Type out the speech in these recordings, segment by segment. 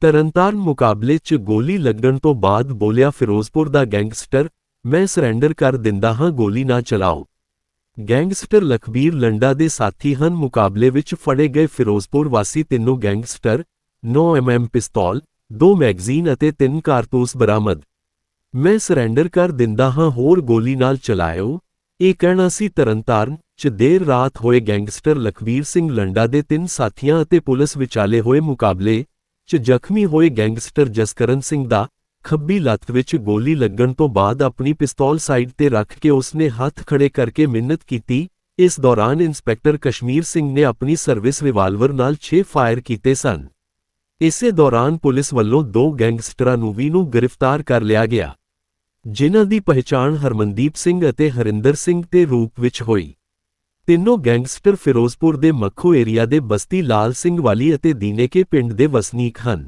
ਤਰਨਤਾਰਨ ਮੁਕਾਬਲੇ 'ਚ ਗੋਲੀ ਲੱਗਣ ਤੋਂ ਬਾਅਦ ਬੋਲਿਆ ਫਿਰੋਜ਼ਪੁਰ ਦਾ ਗੈਂਗਸਟਰ, ਮੈਂ ਸਰੈਂਡਰ ਕਰ ਦਿੰਦਾ ਹਾਂ, ਗੋਲੀ ਨਾ ਚਲਾਓ। ਗੈਂਗਸਟਰ ਲਖਬੀਰ ਲੰਡਾ ਦੇ ਸਾਥੀ ਹਨ। ਮੁਕਾਬਲੇ ਵਿੱਚ ਫੜੇ ਗਏ ਫਿਰੋਜ਼ਪੁਰ ਵਾਸੀ ਤਿੰਨੋਂ ਗੈਂਗਸਟਰ 9 mm ਪਿਸਤੌਲ 2 ਮੈਗਜ਼ੀਨ ਅਤੇ 3 ਕਾਰਤੂਸ ਬਰਾਮਦ। ਮੈਂ ਸਰੈਂਡਰ ਕਰ ਦਿੰਦਾ ਹਾਂ, ਹੋਰ ਗੋਲੀ ਨਾਲ ਚਲਾਇਓ। ਇਹ ਕਹਿਣਾ ਸੀ। ਤਰਨਤਾਰਨ ਚ ਦੇਰ ਰਾਤ ਹੋਏ ਗੈਂਗਸਟਰ ਲਖਬੀਰ ਸਿੰਘ ਲੰਡਾ ਦੇ ਤਿੰਨ ਸਾਥੀਆਂ ਅਤੇ ਪੁਲਿਸ ਵਿਚਾਲੇ ਹੋਏ ਮੁਕਾਬਲੇ ਚ ਜ਼ਖਮੀ ਹੋਏ ਗੈਂਗਸਟਰ ਜਸਕਰਨ ਸਿੰਘ ਦਾ ਖੱਬੀ ਲੱਤ ਵਿੱਚ ਗੋਲੀ ਲੱਗਣ ਤੋਂ ਬਾਅਦ ਆਪਣੀ ਪਿਸਤੌਲ ਸਾਈਡ ਤੇ ਰੱਖ ਕੇ ਉਸਨੇ ਹੱਥ ਖੜੇ ਕਰਕੇ ਮਿੰਨਤ ਕੀਤੀ। ਇਸ ਦੌਰਾਨ ਇੰਸਪੈਕਟਰ ਕਸ਼ਮੀਰ ਸਿੰਘ ਨੇ ਆਪਣੀ ਸਰਵਿਸ ਰਿਵਾਲਵਰ ਨਾਲ 6 ਫਾਇਰ ਕੀਤੇ ਸਨ। ਇਸੇ ਦੌਰਾਨ ਪੁਲਿਸ ਵੱਲੋਂ ਦੋ ਗੈਂਗਸਟਰਾਂ ਨੂੰ ਵੀ ਨੂੰ ਗ੍ਰਿਫਤਾਰ ਕਰ ਲਿਆ ਗਿਆ, ਜਿਨ੍ਹਾਂ ਦੀ ਪਹਿਚਾਣ ਹਰਮਨਦੀਪ ਸਿੰਘ ਅਤੇ ਹਰਿੰਦਰ ਸਿੰਘ ਦੇ ਰੂਪ ਵਿੱਚ ਹੋਈ। ਤਿੰਨੋਂ ਗੈਂਗਸਟਰ ਫਿਰੋਜ਼ਪੁਰ ਦੇ ਮੱਖੂ ਏਰੀਆ ਦੇ ਬਸਤੀ ਲਾਲ ਸਿੰਘ ਵਾਲੀ ਅਤੇ ਦੀਨੇਕੇ ਪਿੰਡ ਦੇ ਵਸਨੀਕ ਹਨ।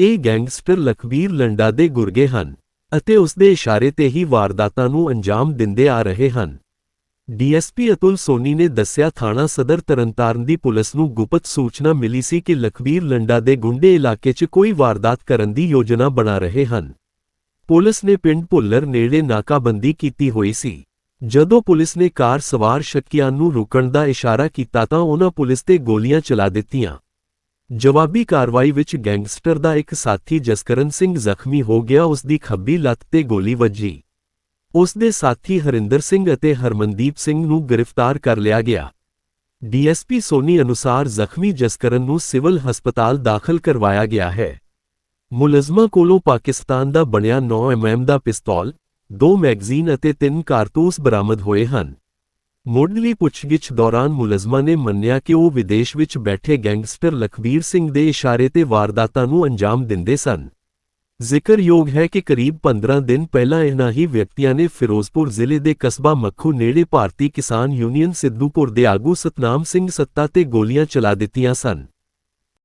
ਇਹ ਗੈਂਗਸਟਰ ਲਖਬੀਰ ਲੰਡਾ ਦੇ ਗੁਰਗੇ ਹਨ ਅਤੇ ਉਸ ਦੇ ਇਸ਼ਾਰੇ ਤੇ ਹੀ ਵਾਰਦਾਤਾਂ ਨੂੰ ਅੰਜਾਮ ਦਿੰਦੇ ਆ ਰਹੇ ਹਨ। ਡੀਐਸਪੀ ਅਤੁਲ ਸੋਨੀ ਨੇ ਦੱਸਿਆ, ਥਾਣਾ ਸਦਰ ਤਰਨਤਾਰਨ ਦੀ ਪੁਲਿਸ ਨੂੰ ਗੁਪਤ ਸੂਚਨਾ ਮਿਲੀ ਸੀ ਕਿ ਲਖਬੀਰ ਲੰਡਾ ਦੇ ਗੁੰਡੇ ਇਲਾਕੇ 'ਚ ਕੋਈ ਵਾਰਦਾਤ ਕਰਨ ਦੀ ਯੋਜਨਾ ਬਣਾ ਰਹੇ ਹਨ। ਪੁਲਿਸ ਨੇ ਪਿੰਡ ਭੁੱਲਰ ਨੇੜੇ ਨਾਕਾਬੰਦੀ ਕੀਤੀ ਹੋਈ ਸੀ। ਜਦੋਂ ਪੁਲਿਸ ਨੇ ਕਾਰ ਸਵਾਰ ਸ਼ੱਕੀਆਂ ਨੂੰ ਰੁਕਣ ਦਾ ਇਸ਼ਾਰਾ ਕੀਤਾ ਤਾਂ ਉਹਨਾਂ ਪੁਲਿਸ ਤੇ ਗੋਲੀਆਂ ਚਲਾ ਦਿੱਤੀਆਂ। ਜਵਾਬੀ ਕਾਰਵਾਈ ਵਿੱਚ ਗੈਂਗਸਟਰ ਦਾ ਇੱਕ ਸਾਥੀ ਜਸਕਰਨ ਸਿੰਘ ਜ਼ਖਮੀ ਹੋ ਗਿਆ, ਉਸ ਦੀ ਖੱਬੀ ਲੱਤ ਤੇ ਗੋਲੀ ਵੱਜੀ। ਉਸ ਦੇ ਸਾਥੀ ਹਰਿੰਦਰ ਸਿੰਘ ਅਤੇ ਹਰਮਨਦੀਪ ਸਿੰਘ ਨੂੰ ਗ੍ਰਿਫਤਾਰ ਕਰ ਲਿਆ ਗਿਆ। ਡੀਐਸਪੀ ਸੋਨੀ ਅਨੁਸਾਰ ਜ਼ਖਮੀ ਜਸਕਰਨ ਨੂੰ ਸਿਵਲ ਹਸਪਤਾਲ ਦਾਖਲ ਕਰਵਾਇਆ ਗਿਆ ਹੈ। ਮੁਲਜ਼ਮਾਂ ਕੋਲੋਂ ਪਾਕਿਸਤਾਨ ਦਾ ਬਣਿਆ 9 ਐਮਐਮ ਦਾ ਪਿਸਤੌਲ ਦੋ ਮੈਗਜ਼ੀਨ ਅਤੇ ਤਿੰਨ ਕਾਰਤੂਸ ਬਰਾਮਦ ਹੋਏ ਹਨ। ਮੁੱਢਲੀ ਪੁੱਛਗਿੱਛ ਦੌਰਾਨ ਮੁਲਜ਼ਮਾਂ ਨੇ ਮੰਨਿਆ ਕਿ ਉਹ ਵਿਦੇਸ਼ ਵਿੱਚ ਬੈਠੇ ਗੈਂਗਸਟਰ ਲਖਬੀਰ ਸਿੰਘ ਦੇ ਇਸ਼ਾਰੇ ਤੇ ਵਾਰਦਾਤਾਂ ਨੂੰ ਅੰਜਾਮ ਦਿੰਦੇ ਸਨ। ਜ਼ਿਕਰਯੋਗ ਹੈ ਕਿ ਕਰੀਬ 15 ਦਿਨ ਪਹਿਲਾਂ ਇਹਨਾਂ ਹੀ ਵਿਅਕਤੀਆਂ ਨੇ ਫਿਰੋਜ਼ਪੁਰ ਜ਼ਿਲ੍ਹੇ ਦੇ ਕਸਬਾ ਮੱਖੂ ਨੇੜੇ ਭਾਰਤੀ ਕਿਸਾਨ ਯੂਨੀਅਨ ਸਿੱਧੂਪੁਰ ਦੇ ਆਗੂ ਸਤਨਾਮ ਸਿੰਘ ਸੱਤਾ ਤੇ ਗੋਲੀਆਂ ਚਲਾ ਦਿੱਤੀਆਂ ਸਨ।